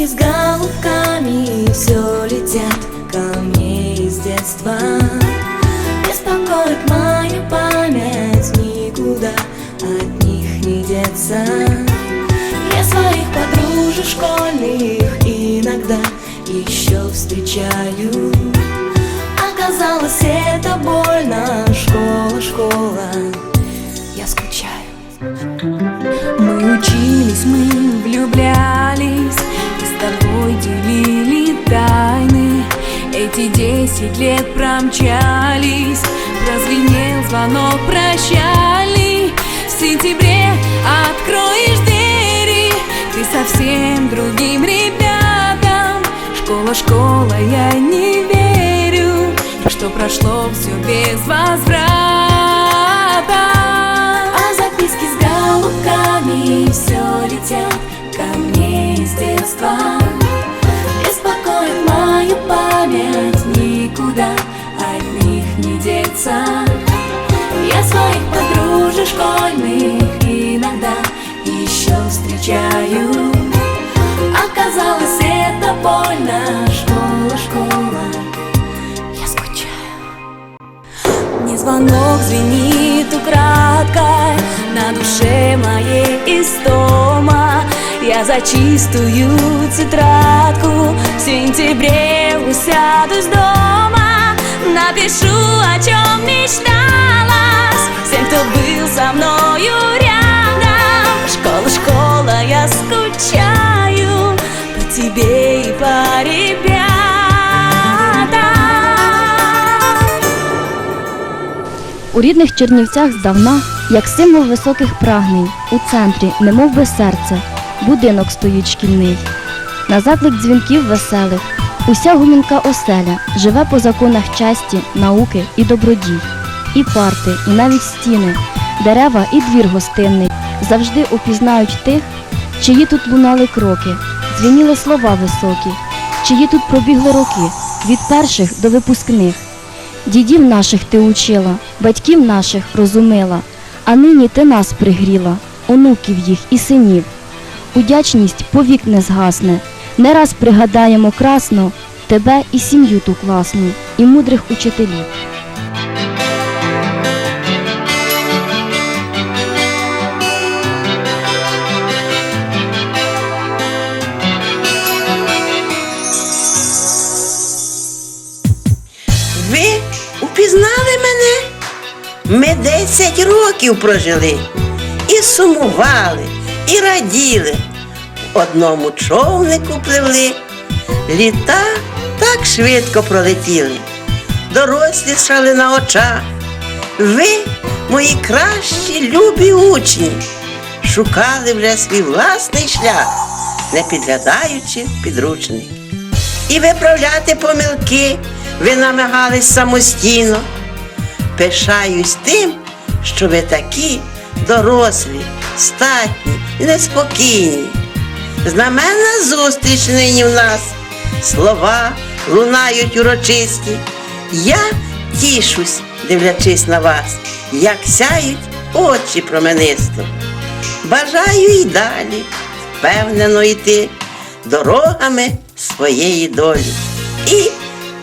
записки с голубками все летят ко мне из детства. Беспокоит моя память, никуда от них не деться. Я своих подружек школьных иногда еще встречаю. Оказалось, это больно, школа, школа, Эти десять лет промчались Прозвенел звонок прощальный В сентябре откроешь двери Ты совсем другим ребятам. Школа, школа, я не верю Что прошло все без возврата. А записки с голубками все летят ко мне из детства них не деться Я своих подружек школьных иногда еще встречаю. Оказалось, это больно, школа, школа, я скучаю. Мне звонок звенит украдкой На душе моей истома Я за чистую тетрадку В сентябре усядусь дома Напишу, о чем мечталась. Всем, кто был со мною рядом. Школа, школа, я скучаю По тебе и по ребятам. У рідних Чернівцях здавна, як символ високих прагнень, у центрі, немов би серце, будинок стоїть шкільний. На заклик дзвінків веселих, уся гумінка оселя живе по законах честі, науки і добродій. І парти, і навіть стіни, дерева і двір гостинний завжди опізнають тих, чиї тут лунали кроки, дзвеніли слова високі, чиї тут пробігли роки від перших до випускних. Дідів наших ти учила, батьків наших розумила, а нині ти нас пригріла, онуків їх і синів. Удячність повік не згасне, не раз пригадаємо красно тебе і сім'ю ту класну, і мудрих учителів. Ви упізнали мене? Ми десять років прожили і сумували, і раділи. Одному човнику пливли, літа так швидко пролетіли, дорослі шали на очах. Ви, мої кращі любі учні, шукали вже свій власний шлях, не підглядаючи підручник і виправляти помилки ви намагались самостійно. Пишаюсь тим, що ви такі дорослі, статні і неспокійні. Знаменна зустріч нині в нас, слова лунають урочисті. Я тішусь, дивлячись на вас, як сяють очі променисто. Бажаю й далі впевнено йти дорогами своєї долі. І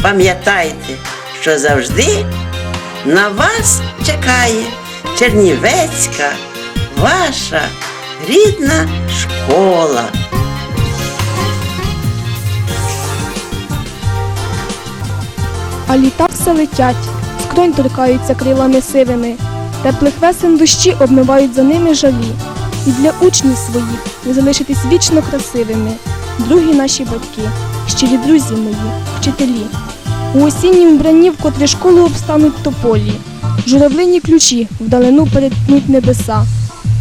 пам'ятайте, що завжди на вас чекає Чернівецька, ваша рідна школа. А літа все летять, скронь торкаються крилами сивими, теплих весен дощі обмивають за ними жалі. І для учнів своїх ви залишитесь вічно красивими, другі наші батьки, щирі друзі мої, вчителі. У осіннім вбранні, котрі школу обстануть тополі, журавлині ключі вдалину перетнуть небеса,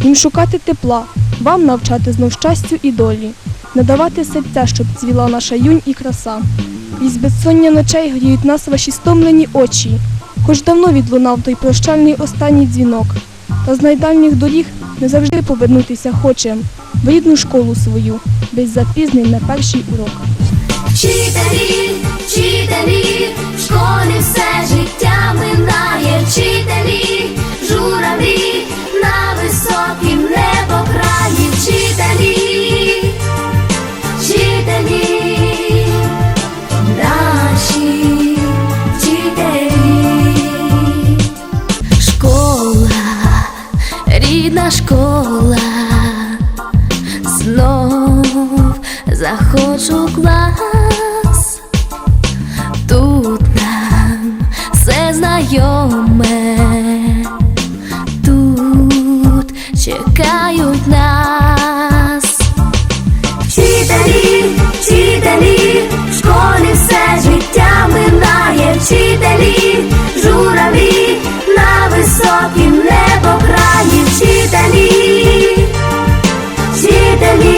їм шукати тепла, вам навчати знов щастю і долі. не давати серця, щоб цвіла наша юнь і краса. Із безсоння ночей гріють нас ваші стомлені очі, хоч давно відлунав той прощальний останній дзвінок. Та з найдальніх доріг не завжди повернутися хочем в рідну школу свою, без запізнень на перший урок. Вчителі, вчителі, в школі все життя минає, вчителі, журавлі на високім небокраї, вчителі, школа, знов заходжу в клас. Тут нам все знайоме, тут чекають нас. Вчителі, вчителі, в школі все життя минає, вчителі, журавлі на високім небокраї, Sitani Sitani.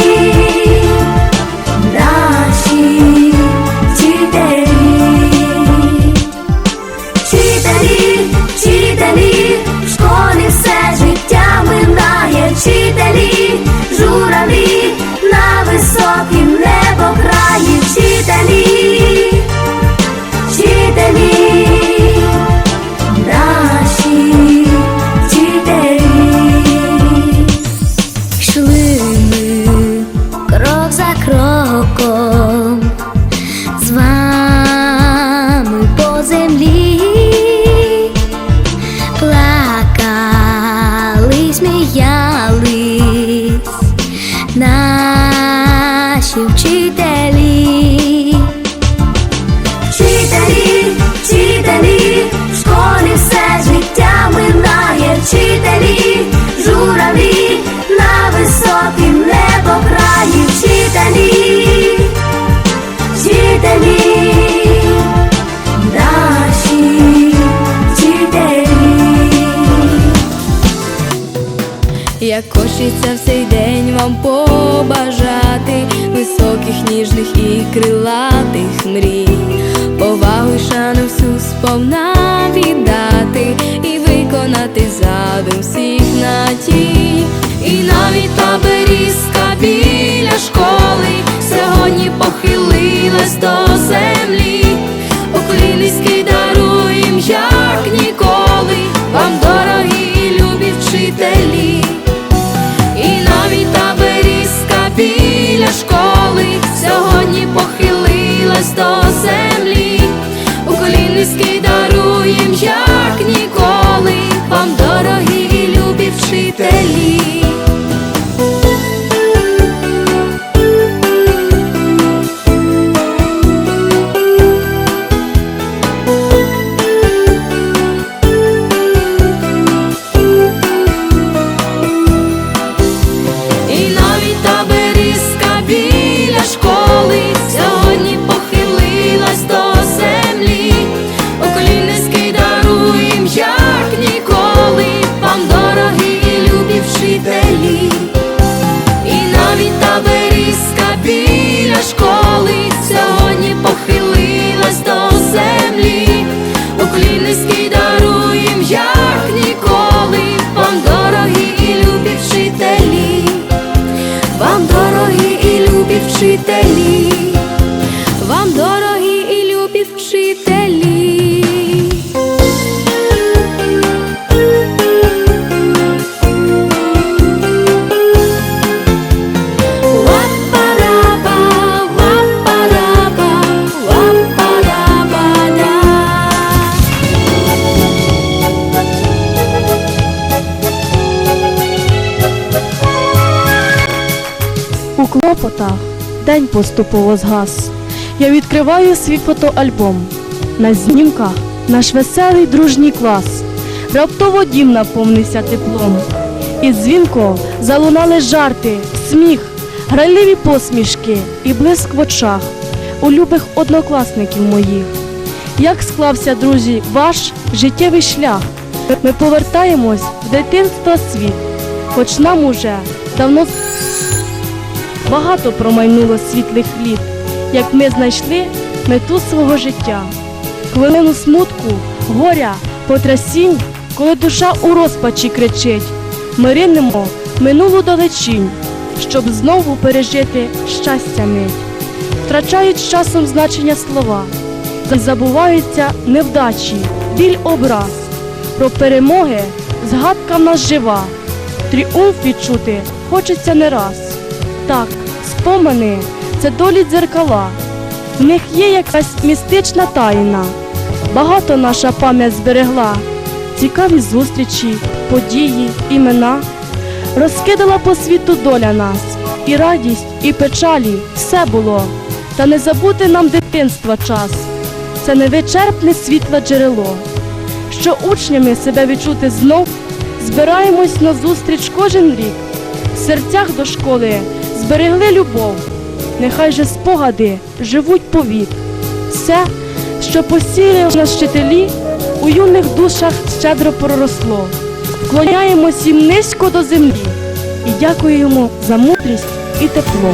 te. День поступово згас. Я відкриваю свій фотоальбом. На знімках наш веселий дружній клас. Раптово дім наповнився теплом. Із дзвінко залунали жарти, сміх, грайливі посмішки і блиск в очах у любих однокласників моїх. Як склався, друзі, ваш життєвий шлях? Ми повертаємось в дитинство світ, хоч нам уже давно багато промайнуло світлих літ, як ми знайшли мету свого життя. Хвилину смутку, горя, потрясінь, коли душа у розпачі кричить, ми ринемо минулу далечінь, щоб знову пережити щастя мить. Втрачають з часом значення слова, забуваються невдачі, біль образ. Про перемоги згадка нас жива, тріумф відчути хочеться не раз. Так, спомини це долі дзеркала, в них є якась містична тайна. Багато наша пам'ять зберегла, цікаві зустрічі, події, імена. Розкидала по світу доля нас, і радість, і печалі все було. Та не забути нам дитинства час, це невичерпне світле джерело. Що учнями себе відчути знов, збираємось на зустріч кожен рік. В серцях до школи зберегли любов, нехай же спогади живуть повік. Все, що посіяли на вчителі, у юних душах щедро проросло. Вклоняємось їм низько до землі і дякуємо за мудрість і тепло.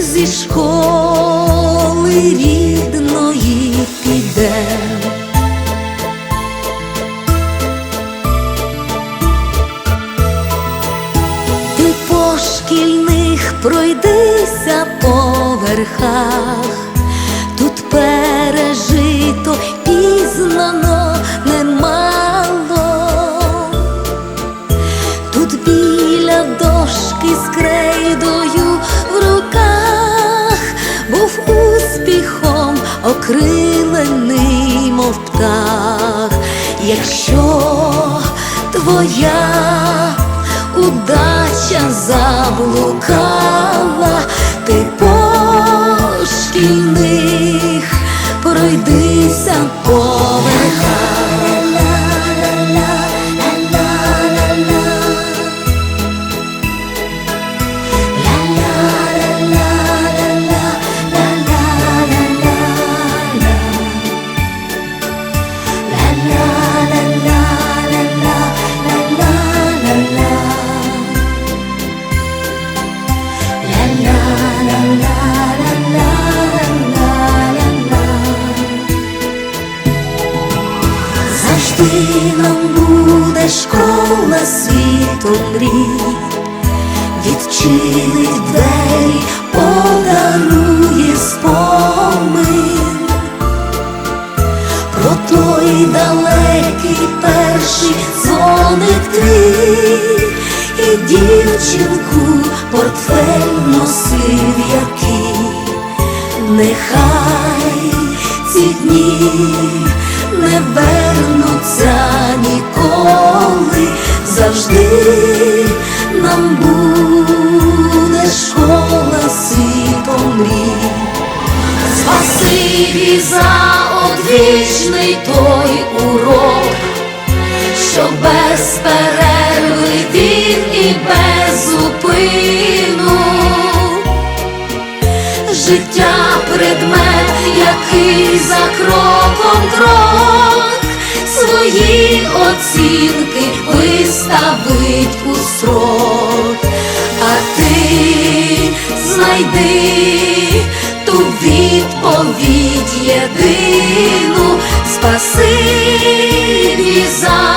зі школи рідної підем. Ти по шкільних пройдися по верхах, тут пережито пізнано успіхом мов птах, якщо твоя удача заблукала, ти по шкільних пройдися по дівчинку портфель носив який. Нехай ці дні не вернуться ніколи, завжди нам буде школа світом мрій. Спасибі за одвічний той урок, що без перерви він і без зупину життя предмет, який за кроком крок свої оцінки виставить у срок, а ти знайди ту відповідь єдину, спасибі за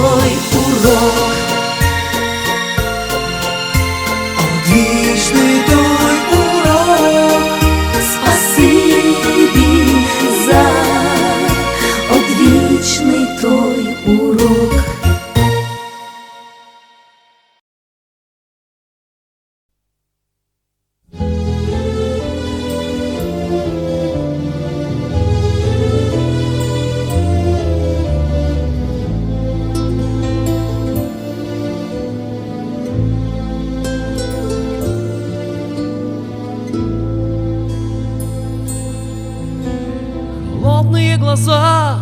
глаза.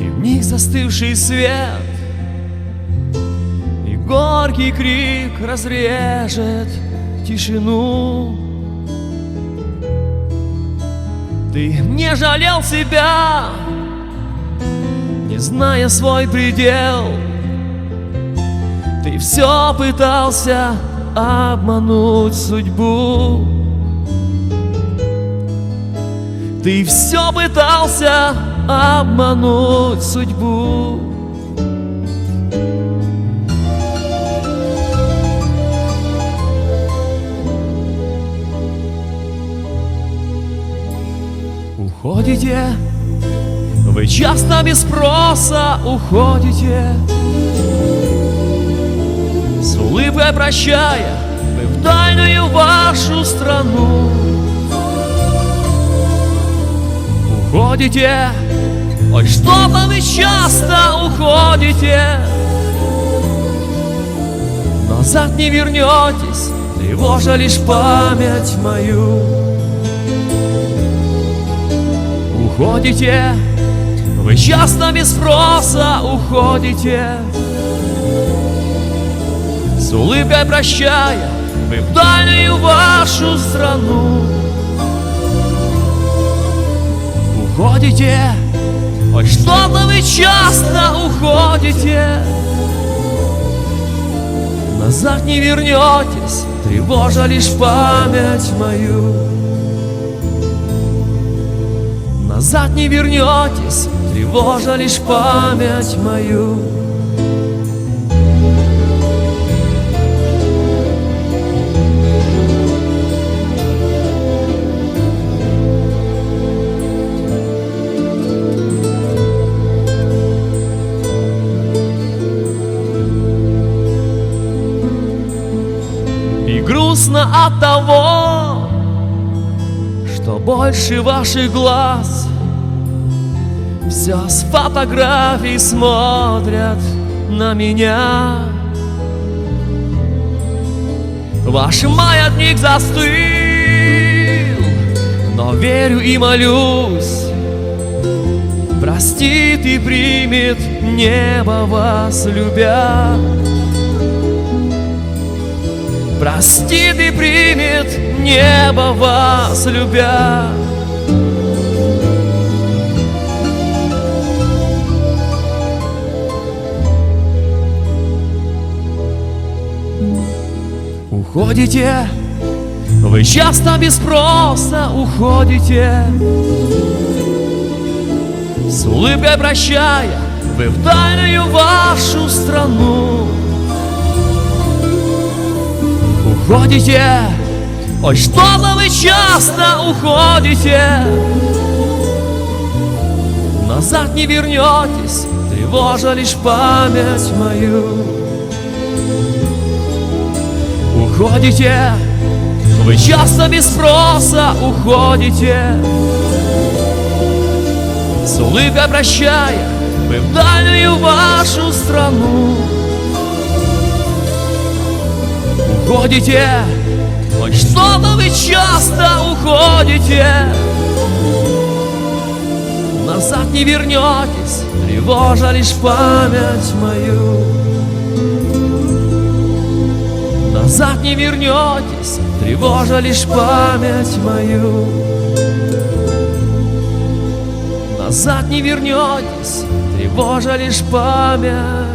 И в них застывший свет. И горький крик разрежет тишину. Ты не жалел себя Не зная свой предел. Ты все пытался обмануть судьбу Ты все пытался обмануть судьбу. Уходите, вы часто без спроса уходите. С улыбкой прощая, вы в дальнюю вашу страну Уходите, ой, что-то вы часто уходите? Назад не вернетесь, тревожа лишь память мою. Уходите, вы часто без спроса уходите. С улыбкой прощая, вы в дальнюю вашу страну Уходите, ой, что-то вы часто уходите. Назад не вернетесь, тревожа лишь память мою. Назад не вернетесь, тревожа лишь память мою от того, что больше ваших глаз Все с фотографий смотрят на меня. Ваш маятник застыл, но верю и молюсь Простит и примет небо вас любя Простит и примет небо вас любя. Уходите, вы часто без спроса уходите. С улыбкой прощая, вы в дальнюю вашу страну Уходите, ой, что-то вы часто уходите? Назад не вернетесь, тревожа лишь память мою. Уходите, вы часто без спроса уходите. С улыбкой прощая, вы в дальнюю вашу страну Уходите, ой, что-то вы часто уходите? Назад не вернетесь, тревожа лишь память мою. Назад не вернетесь, тревожа лишь память мою. Назад не вернетесь, тревожа лишь память